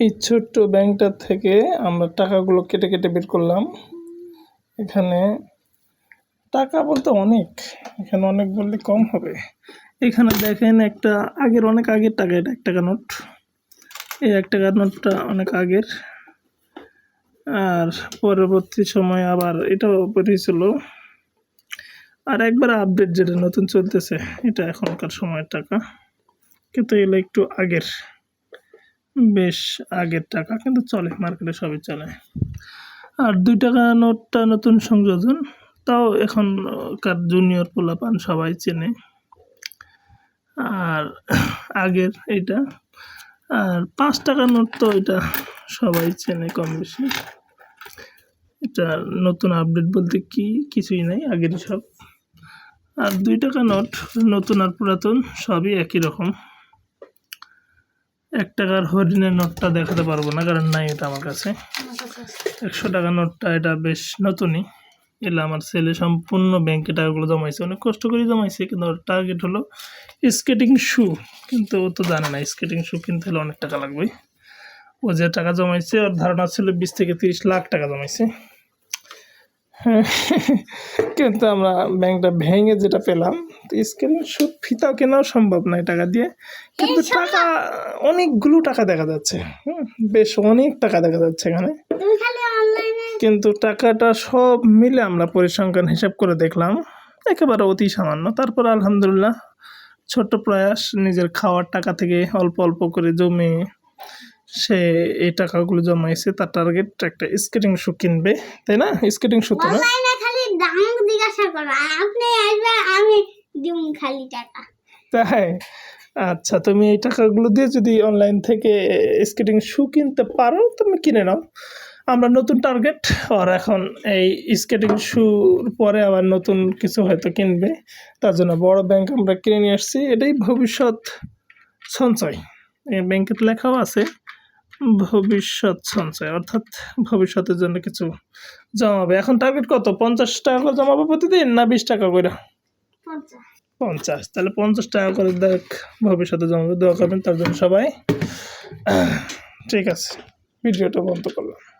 এই ছোট্ট ব্যাংকটার থেকে আমরা টাকাগুলো কেটে কেটে বের করলাম। এখানে টাকা বলতে অনেক, এখানে অনেক বললে কম হবে। এখানে দেখেন একটা আগের, অনেক আগের টাকা এটা এক টাকা নোট। এই এক টাকা নোটটা অনেক আগের। আর পরবর্তী সময় আবার এটাও বেরিয়েছিল আর একবার আপডেট যেটা নতুন চলতেছে, এটা এখনকার সময়ের টাকা। কিন্তু এগুলো একটু আগের। বেশ আগের টাকা, কিন্তু চলে, মার্কেটে সবই চলে। আর দুই টাকা নোটটা নতুন সংযোজন, তাও এখনকার জুনিয়র পোলাপান সবাই চেনে। আর আগের এটা আর পাঁচ টাকার নোট তো এটা সবাই চেনে কম বেশি। এটা নতুন আপডেট বলতে কি, কিছুই নাই আগেরই সব। আর দুই টাকা নোট, নতুন আর পুরাতন, সবই একই রকম। এক টাকার হরিণের নোটটা দেখাতে পারব না, কারণ নাই এটা আমার কাছে। একশো টাকা নোটটা, এটা বেশ নতুনই। এলে আমার ছেলে সম্পূর্ণ ব্যাংকে টাকাগুলো জমাইছে। অনেক কষ্ট করে জমাইছে, কিন্তু ওর টার্গেট হলো স্কেটিং শু কিন্তু ও তো জানে না স্কেটিং শু কিনতে হলে অনেক টাকা লাগবে ও যে টাকা জমাইছে, ওর ধারণা ছিল বিশ থেকে তিরিশ লাখ টাকা জমাইছে। কিন্তু আমরা ব্যাংকটা ভেঙে যেটা পেলাম স্কেটিং শু ফিতাও কেনাও সম্ভব নয় টাকা দিয়ে। কিন্তু টাকা অনেকগুলো টাকা দেখা যাচ্ছে। বেশ অনেক টাকা দেখা যাচ্ছে এখানে। কিন্তু টাকাটা সব মিলে আমরা পরিসংখ্যান হিসাব করে দেখলাম একেবারে অতি সামান্য। তারপর আলহামদুলিল্লাহ ছোট্ট প্রয়াস নিজের খাওয়ার টাকা থেকে অল্প অল্প করে জমে সে এই টাকাগুলো জমাইছে তার টার্গেট একটা স্কেটিং শু কিনবে তাই না? স্কেটিং শু তো না? খালি দাম জিজ্ঞাসা করো। আপনি আসবেন আমি দিব খালি টাকা। তাই আচ্ছা তুমি এই টাকাগুলো দিয়ে যদি অনলাইন থেকে স্কেটিং শু কিনতে পারো তুমি কিনে নাও। আমরা নতুন টার্গেট আর এখন এই স্কেটিং শুর পরে আবার নতুন কিছু হয়তো কিনবে। তার জন্য বড় ব্যাংক আমরা কিনে নিয়ে আসছি। এটাই ভবিষ্যৎ সঞ্চয়। এই ব্যাংকে লেখাও আছে। ভবিষ্যৎ সঞ্চয়, অর্থাৎ ভবিষ্যতের জন্য কিছু জমাবে। এখন টার্গেট কত? পঞ্চাশ টাকা করে জমাবে প্রতিদিন না বিশ টাকা করে? পঞ্চাশ। তাহলে পঞ্চাশ টাকা করে দেখ, ভবিষ্যতে জমাবে। দোয়া করবেন তার জন্য সবাই। ঠিক আছে। ভিডিওটা বন্ধ করলাম।